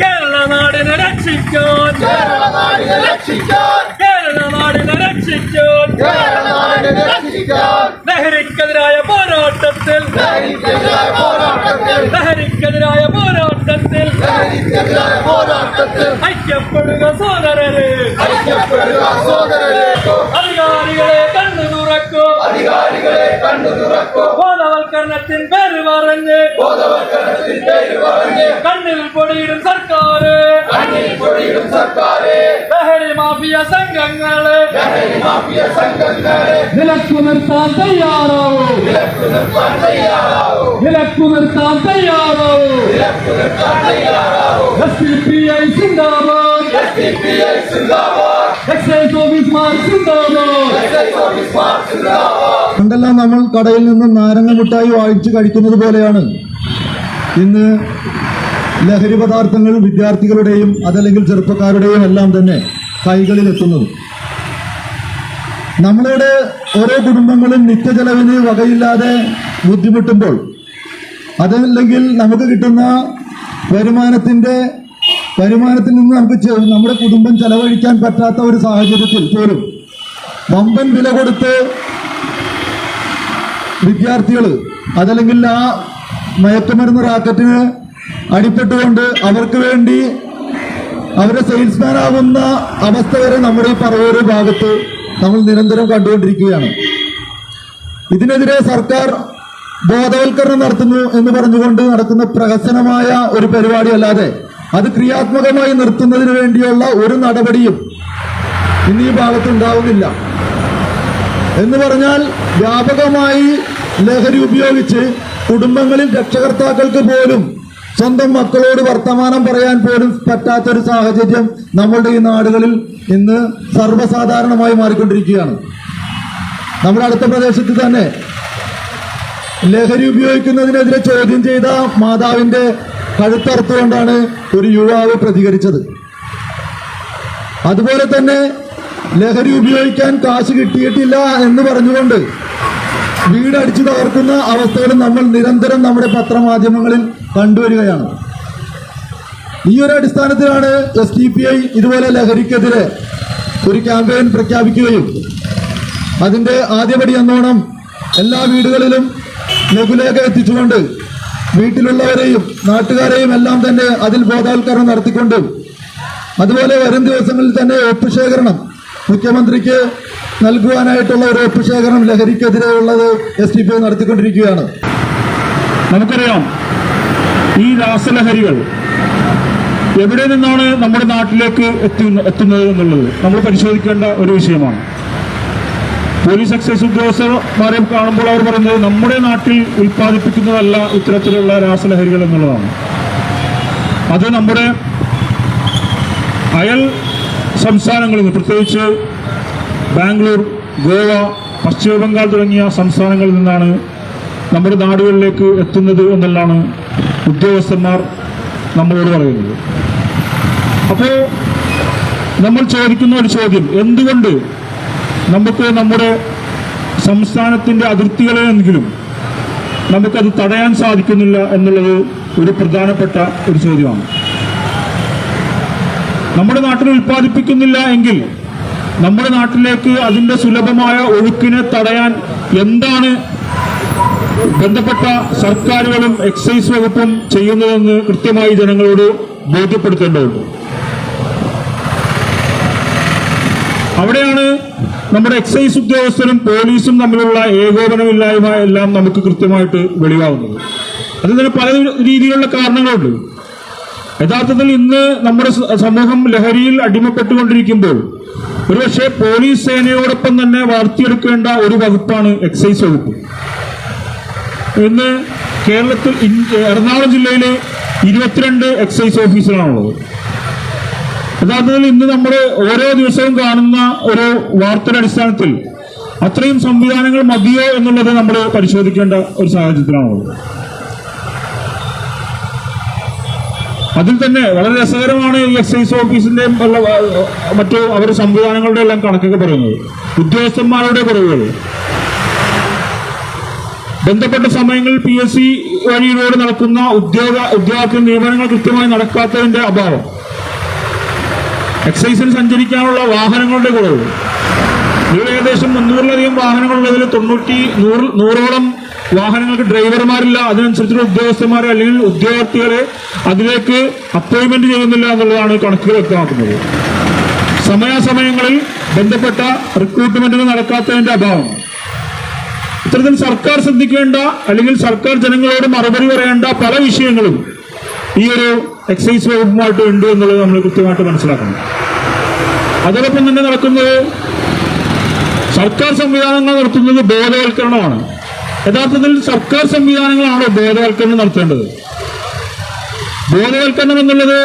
കേരള നാടിനെ രക്ഷിക്കാൻ. കേരള നാടിനെ രക്ഷിക്കാൻ. കേരള നാടിനെ രക്ഷിക്കാൻ കേരള നാടിനെ രക്ഷിക്കാൻ ലഹരിക്കെതിരായ പോരാട്ടത്തിൽ ലഹരിക്കെതിരായ പോരാട്ടത്തിൽ ലഹരിക്കെതിരായ പോരാട്ടത്തിൽ. ലഹരിക്കെതിരായ പോരാട്ടത്തിൽ. ഐക്യപ്പെടുക സോദരരെ. ഐക്യപ്പെടുക സോദരരെ. ബോധവൽക്കരണത്തിൻ പേര് പറഞ്ഞ്. കണ്ണിൽ പൊടിയിടും സർക്കാര്. കണ്ണിൽ പൊടിയിടും സർക്കാരെ ലഹരി മാഫിയ സംഘങ്ങൾ. ലഹരി മാഫിയ സംഘങ്ങളെ വിലക്കു നിർത്താൻ തയ്യാറാവൂ. വിലക്കു നിർത്താൻ തയ്യാറാവൂ. എസ് പി ഐ സിന്ദാബാദ്. എസ് പി ഐ സിന്ദാബാദ്. പണ്ടെല്ലാം നമ്മൾ കടയിൽ നിന്ന് നാരങ്ങ മിഠായി വായിച്ച് കഴിക്കുന്നത് പോലെയാണ്. ഇന്ന് ലഹരി പദാർത്ഥങ്ങൾ വിദ്യാർത്ഥികളുടെയും അതല്ലെങ്കിൽ ചെറുപ്പക്കാരുടെയും എല്ലാം തന്നെ കൈകളിൽ എത്തുന്നത് നമ്മളുടെ ഓരോ കുടുംബങ്ങളും നിത്യചെലവിന് വകയില്ലാതെ ബുദ്ധിമുട്ടുമ്പോൾ അതല്ലെങ്കിൽ നമുക്ക് കിട്ടുന്ന വരുമാനത്തിന്റെ വരുമാനത്തിൽ നിന്ന് നമുക്ക് നമ്മുടെ കുടുംബം ചെലവഴിക്കാൻ പറ്റാത്ത ഒരു സാഹചര്യത്തിൽ പോലും വമ്പൻ വില കൊടുത്ത് വിദ്യാർത്ഥികൾ അതല്ലെങ്കിൽ ആ മയക്കുമരുന്ന് റാക്കറ്റിന് അടിപ്പെട്ടുകൊണ്ട് അവർക്ക് വേണ്ടി അവരെ സെയിൽസ്മാൻ ആവുന്ന അവസ്ഥ വരെ നമ്മുടെ ഈ പറവൂർ ഭാഗത്ത് നമ്മൾ നിരന്തരം കണ്ടുകൊണ്ടിരിക്കുകയാണ്. ഇതിനെതിരെ സർക്കാർ ബോധവൽക്കരണം നടത്തുന്നു എന്ന് പറഞ്ഞുകൊണ്ട് നടക്കുന്ന പ്രഹസനമായ ഒരു പരിപാടി അല്ലാതെ അത് ക്രിയാത്മകമായി നിർത്തുന്നതിന് വേണ്ടിയുള്ള ഒരു നടപടിയും ഇനി ഈ ഭാഗത്ത് ഉണ്ടാവുന്നില്ല എന്ന് പറഞ്ഞാൽ വ്യാപകമായി ലഹരി ഉപയോഗിച്ച് കുടുംബങ്ങളിൽ രക്ഷകർത്താക്കൾക്ക് പോലും സ്വന്തം മക്കളോട് വർത്തമാനം പറയാൻ പോലും പറ്റാത്തൊരു സാഹചര്യം നമ്മളുടെ ഈ നാടുകളിൽ ഇന്ന് സർവസാധാരണമായി മാറിക്കൊണ്ടിരിക്കുകയാണ്. നമ്മുടെ അടുത്ത പ്രദേശത്ത് തന്നെ ലഹരി ഉപയോഗിക്കുന്നതിനെതിരെ ചോദ്യം ചെയ്ത മാതാവിന്റെ കഴുത്തറുത്തുകൊണ്ടാണ് ഒരു യുവാവ് പ്രതികരിച്ചത്. അതുപോലെ തന്നെ ലഹരി ഉപയോഗിക്കാൻ കാശ് കിട്ടിയിട്ടില്ല എന്ന് പറഞ്ഞുകൊണ്ട് വീടടിച്ചു തകർക്കുന്ന അവസ്ഥകൾ നമ്മൾ നിരന്തരം നമ്മുടെ പത്രമാധ്യമങ്ങളിൽ കണ്ടുവരികയാണ്. ഈ ഒരു അടിസ്ഥാനത്തിലാണ് എസ് ഡി പി ഐ ഇതുപോലെ ലഹരിക്കെതിരെ ഒരു ക്യാമ്പയിൻ പ്രഖ്യാപിക്കുകയും അതിന്റെ ആദ്യപടി എന്നോണം എല്ലാ വീടുകളിലും ലഘുലേഖ എത്തിച്ചുകൊണ്ട് വീട്ടിലുള്ളവരെയും നാട്ടുകാരെയും എല്ലാം തന്നെ അതിൽ ബോധവൽക്കരണം നടത്തിക്കൊണ്ട് അതുപോലെ വരും ദിവസങ്ങളിൽ തന്നെ ഒപ്പുശേഖരണം മുഖ്യമന്ത്രിക്ക് നൽകുവാനായിട്ടുള്ള ഒരു ഒപ്പുശേഖരണം ലഹരിക്കെതിരെയുള്ളത് എസ് ഡി പി നടത്തിക്കൊണ്ടിരിക്കുകയാണ്. നമുക്കറിയാം ഈ രാസലഹരികൾ എവിടെ നിന്നാണ് നമ്മുടെ നാട്ടിലേക്ക് എത്തുന്നത് എന്നുള്ളത് നമ്മൾ പരിശോധിക്കേണ്ട ഒരു വിഷയമാണ്. പോലീസ് എക്സൈസ് ഉദ്യോഗസ്ഥന്മാരെ കാണുമ്പോൾ അവർ പറയുന്നത് നമ്മുടെ നാട്ടിൽ ഉൽപ്പാദിപ്പിക്കുന്നതല്ല ഇത്തരത്തിലുള്ള രാസലഹരികൾ എന്നുള്ളതാണ്. അത് നമ്മുടെ അയൽ സംസ്ഥാനങ്ങളിൽ നിന്ന് പ്രത്യേകിച്ച് ബാംഗ്ലൂർ ഗോവ പശ്ചിമ ബംഗാൾ തുടങ്ങിയ സംസ്ഥാനങ്ങളിൽ നിന്നാണ് നമ്മുടെ നാടുകളിലേക്ക് എത്തുന്നത് എന്നെല്ലാം ഉദ്യോഗസ്ഥന്മാർ നമ്മളോട് പറയുന്നത്. അപ്പോൾ നമ്മൾ ചോദിക്കുന്ന ഒരു ചോദ്യം എന്തുകൊണ്ട് നമുക്ക് നമ്മുടെ സംസ്ഥാനത്തിന്റെ അതിർത്തികളെങ്കിലും നമുക്കത് തടയാൻ സാധിക്കുന്നില്ല എന്നുള്ളത് ഒരു പ്രധാനപ്പെട്ട ഒരു ചോദ്യമാണ്. നമ്മുടെ നാട്ടിൽ ഉൽപ്പാദിപ്പിക്കുന്നില്ല എങ്കിൽ നമ്മുടെ നാട്ടിലേക്ക് അതിന്റെ സുലഭമായ ഒഴുക്കിനെ തടയാൻ എന്താണ് ബന്ധപ്പെട്ട സർക്കാരുകളും എക്സൈസ് വകുപ്പും ചെയ്യുന്നതെന്ന് കൃത്യമായി ജനങ്ങളോട് ബോധ്യപ്പെടുത്തേണ്ടതുണ്ട്. അവിടെയാണ് നമ്മുടെ എക്സൈസ് ഉദ്യോഗസ്ഥരും പോലീസും തമ്മിലുള്ള ഏകോപനമില്ലായ്മ എല്ലാം നമുക്ക് കൃത്യമായിട്ട് വെളിവാകുന്നത്. അതിന് പല രീതിയിലുള്ള കാരണങ്ങളുണ്ട്. യഥാർത്ഥത്തിൽ ഇന്ന് നമ്മുടെ സമൂഹം ലഹരിയിൽ അടിമപ്പെട്ടുകൊണ്ടിരിക്കുമ്പോൾ ഒരുപക്ഷെ പോലീസ് സേനയോടൊപ്പം തന്നെ വളർത്തിയെടുക്കേണ്ട ഒരു വകുപ്പാണ് എക്സൈസ് വകുപ്പ്. ഇന്ന് കേരളത്തിൽ എറണാകുളം ജില്ലയിൽ ഇരുപത്തിരണ്ട് എക്സൈസ് ഓഫീസറാണുള്ളത് യഥാർത്ഥത്തിൽ ഇന്ന് നമ്മൾ ഓരോ ദിവസവും കാണുന്ന ഒരു വാർത്തയുടെ അടിസ്ഥാനത്തിൽ അത്രയും സംവിധാനങ്ങൾ മതിയോ എന്നുള്ളത് നമ്മൾ പരിശോധിക്കേണ്ട ഒരു സാഹചര്യത്തിലാണുള്ളത്. അതിൽ തന്നെ വളരെ രസകരമാണ് ഈ എക്സൈസ് ഓഫീസിന്റെയും മറ്റു അവരുടെ സംവിധാനങ്ങളുടെ എല്ലാം കണക്കൊക്കെ പറയുന്നത്. ഉദ്യോഗസ്ഥന്മാരുടെ കുറവുകൾ. ബന്ധപ്പെട്ട സമയങ്ങളിൽ പി എസ് സി വഴിയിലൂടെ നടക്കുന്ന ഉദ്യോഗ ഉദ്യോഗാർത്ഥി നിയമനങ്ങൾ കൃത്യമായി നടക്കാത്തതിന്റെ അഭാവം. എക്സൈസിന് സഞ്ചരിക്കാനുള്ള വാഹനങ്ങളുടെ കുറവ്. ഇതിൽ ഏകദേശം മുന്നൂറിലധികം വാഹനങ്ങളുള്ളതിൽ തൊണ്ണൂറ്റി നൂറ് നൂറോളം വാഹനങ്ങൾക്ക് ഡ്രൈവർമാരില്ല. അതിനനുസരിച്ചുള്ള ഉദ്യോഗസ്ഥന്മാരെ അല്ലെങ്കിൽ ഉദ്യോഗാർത്ഥികളെ അതിലേക്ക് അപ്പോയിൻമെന്റ് ചെയ്യുന്നില്ല എന്നുള്ളതാണ് കണക്കുകൾ വ്യക്തമാക്കുന്നത്. സമയാസമയങ്ങളിൽ ബന്ധപ്പെട്ട റിക്രൂട്ട്മെന്റുകൾ നടക്കാത്തതിന്റെ അഭാവം. ഇത്തരത്തിൽ സർക്കാർ ശ്രദ്ധിക്കേണ്ട അല്ലെങ്കിൽ സർക്കാർ ജനങ്ങളോട് മറുപടി പറയേണ്ട പല വിഷയങ്ങളും ഈ ഒരു എക്സൈസ് വകുപ്പുമായിട്ട് ഉണ്ട് എന്നുള്ളത് നമ്മൾ കൃത്യമായിട്ട് മനസ്സിലാക്കണം. അതോടൊപ്പം തന്നെ നടക്കുന്നത് സർക്കാർ സംവിധാനങ്ങൾ നടത്തുന്നത് ബോധവൽക്കരണമാണ്. യഥാർത്ഥത്തിൽ സർക്കാർ സംവിധാനങ്ങളാണ് ബോധവൽക്കരണം നടത്തേണ്ടത്. ബോധവൽക്കരണം എന്നുള്ളത്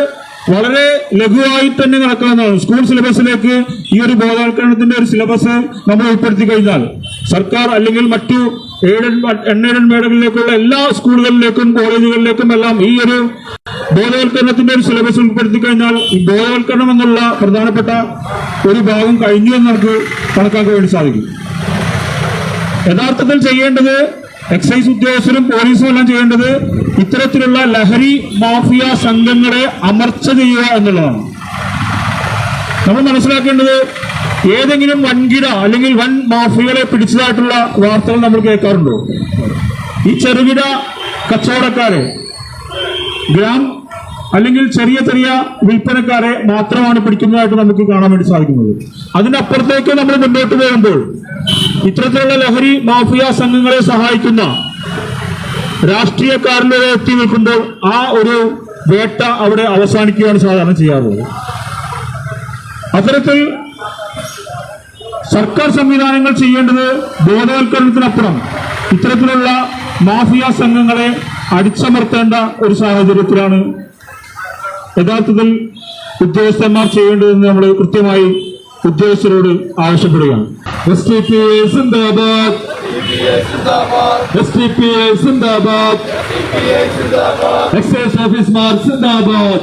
വളരെ ലഘുവായി തന്നെ നടക്കാവുന്നതാണ്. സ്കൂൾ സിലബസിലേക്ക് ഈ ഒരു ബോധവൽക്കരണത്തിന്റെ ഒരു സിലബസ് നമ്മൾ ഉൾപ്പെടുത്തി കഴിഞ്ഞാൽ സർക്കാർ അല്ലെങ്കിൽ മറ്റു എയ്ഡഡ് എണ്ണേഡഡ് മേഖലകളിലേക്കുള്ള എല്ലാ സ്കൂളുകളിലേക്കും കോളേജുകളിലേക്കും എല്ലാം ഈ ഒരു ബോധവൽക്കരണത്തിന്റെ ഒരു സിലബസ് ഉൾപ്പെടുത്തി കഴിഞ്ഞാൽ ഈ ബോധവൽക്കരണം എന്നുള്ള പ്രധാനപ്പെട്ട ഒരു ഭാഗം കഴിഞ്ഞു എന്ന് നമുക്ക് കണക്കാക്കാൻ വേണ്ടി സാധിക്കും. യഥാർത്ഥത്തിൽ ചെയ്യേണ്ടത് എക്സൈസ് ഉദ്യോഗസ്ഥരും പോലീസും എല്ലാം ചെയ്യേണ്ടത് ഇത്തരത്തിലുള്ള ലഹരി മാഫിയ സംഘങ്ങളെ അമർച്ച ചെയ്യുക എന്നുള്ളതാണ്. നമ്മൾ മനസ്സിലാക്കേണ്ടത് ഏതെങ്കിലും വൻകിട അല്ലെങ്കിൽ വൻ മാഫിയകളെ പിടിച്ചതായിട്ടുള്ള വാർത്തകൾ നമ്മൾ കേൾക്കാറുണ്ടോ? ഈ ചെറുകിട കച്ചവടക്കാരെ ഗ്രാം അല്ലെങ്കിൽ ചെറിയ ചെറിയ വിൽപ്പനക്കാരെ മാത്രമാണ് പിടിക്കുന്നതായിട്ട് നമുക്ക് കാണാൻ വേണ്ടി സാധിക്കുന്നത്. അതിനപ്പുറത്തേക്ക് നമ്മൾ മുന്നോട്ട് പോകുമ്പോൾ ഇത്തരത്തിലുള്ള ലഹരി മാഫിയ സംഘങ്ങളെ സഹായിക്കുന്ന രാഷ്ട്രീയക്കാരിലൂടെ എത്തി നിൽക്കുമ്പോൾ ആ ഒരു വേട്ട അവിടെ അവസാനിക്കുകയാണ് സാധാരണ ചെയ്യാറുള്ളത്. അത്തരത്തിൽ സർക്കാർ സംവിധാനങ്ങൾ ചെയ്യേണ്ടത് ബോധവൽക്കരണത്തിനപ്പുറം ഇത്തരത്തിലുള്ള മാഫിയ സംഘങ്ങളെ അടിച്ചമർത്തേണ്ട ഒരു സാഹചര്യത്തിലാണ് യഥാർത്ഥത്തിൽ ഉദ്യോഗസ്ഥന്മാർ ചെയ്യേണ്ടതെന്ന് നമ്മൾ കൃത്യമായി ഉദ്യോഗസ്ഥരോട് ആവശ്യപ്പെടുകയാണ്. എസ് ടി പി സിന്ദാബാദ് എസ് ടി പി സിന്ദാബാദ് എക്സൈസ് ഓഫീസ് സിന്ദാബാദ്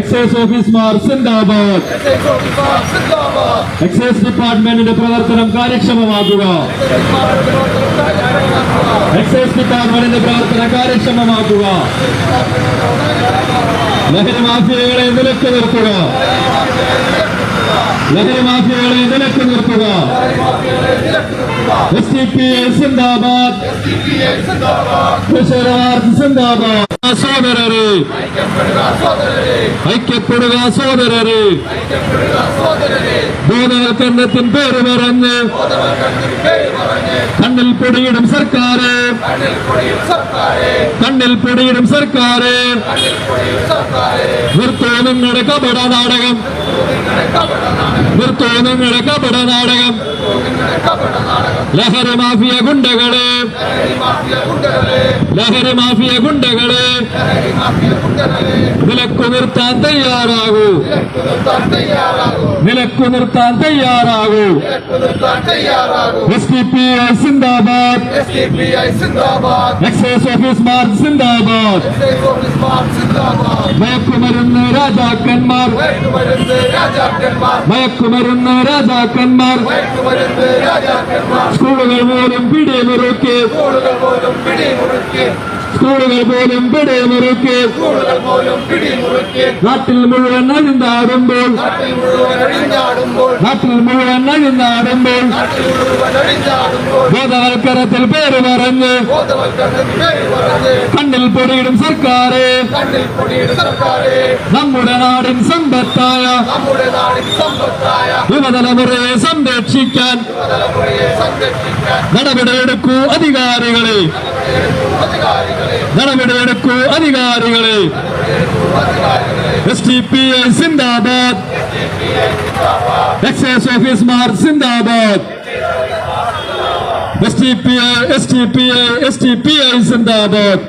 എക്സൈസ് ഓഫീസർമാർ സിന്ദാബാദ് എക്സൈസ് ഡിപ്പാർട്ട്മെന്റിന്റെ പ്രവർത്തനം കാര്യക്ഷമമാക്കുക. എക്സൈസ് ഡിപ്പാർട്ട്മെന്റിന്റെ പ്രവർത്തനം കാര്യക്ഷമമാക്കുക. ലഹരി മാഫിയകളെ നിലയ്ക്ക് നിർത്തുക. ലഹരി മാഫിയകളെ നിലയ്ക്ക് നിർത്തുക. എസ് ഡി പി എസ് സിന്ദാബാദ് സിന്ദാബാദ് സോദരരെ ഐക്യപ്പെടുക സോദരരെ ബോധവൽക്കരണത്തിൻ പേര് പറഞ്ഞ് കണ്ണിൽ പൊടിയിടും സർക്കാര്. കണ്ണിൽ പൊടിയിടും സർക്കാര്. നിർത്തോ നടക്കപ്പെട നാടകം. നിർത്തോ നടക്കപ്പെട നാടകം. ലഹരി മാഫിയ ഗുണ്ടകളെ. ലഹരി മാഫിയ ഗുണ്ടകളെ. നിലക്കു നിർത്താൻ തയ്യാറാകൂ. നിലക്കു നിർത്താൻ തയ്യാറാകൂ. എസ് ഡി പി ഐ സിന്ദാബാദ്. എക്സൈസ് ഓഫീസ് മാർച്ച് സിന്ദാബാദ്. മയക്കുമരുന്ന് രാജാക്കന്മാർ. മയക്കുമരുന്ന് രാജാക്കന്മാർ. സ്കൂളുകൾ പോലും പിടിമുറുക്കി. സ്കൂളുകൾ പോലും പിടിമുറുക്കി നാട്ടിൽ മുഴുവൻ അഴിഞ്ഞാടുമ്പോൾ. നാട്ടിൽ മുഴുവൻ അഴിഞ്ഞാടുമ്പോൾ. ബോധവൽക്കരത്തിൽ പേര് പറഞ്ഞ്. കണ്ണിൽ പൊടിയിടും സർക്കാരെ. നമ്മുടെ നാടിൻ സമ്പത്തായ. യുവതലമുറയെ സംരക്ഷിക്കാൻ. നടപടിയെടുക്കൂ അധികാരികളെ. നടപടിയെടുക്കൂ അധികാരികളെ. എസ് ടി പി ഐ സിന്ദാബാദ്. എക്സൈസ് ഓഫീസർമാർ സിന്ദാബാദ്. S T P I S T P I S T P I Zindabad.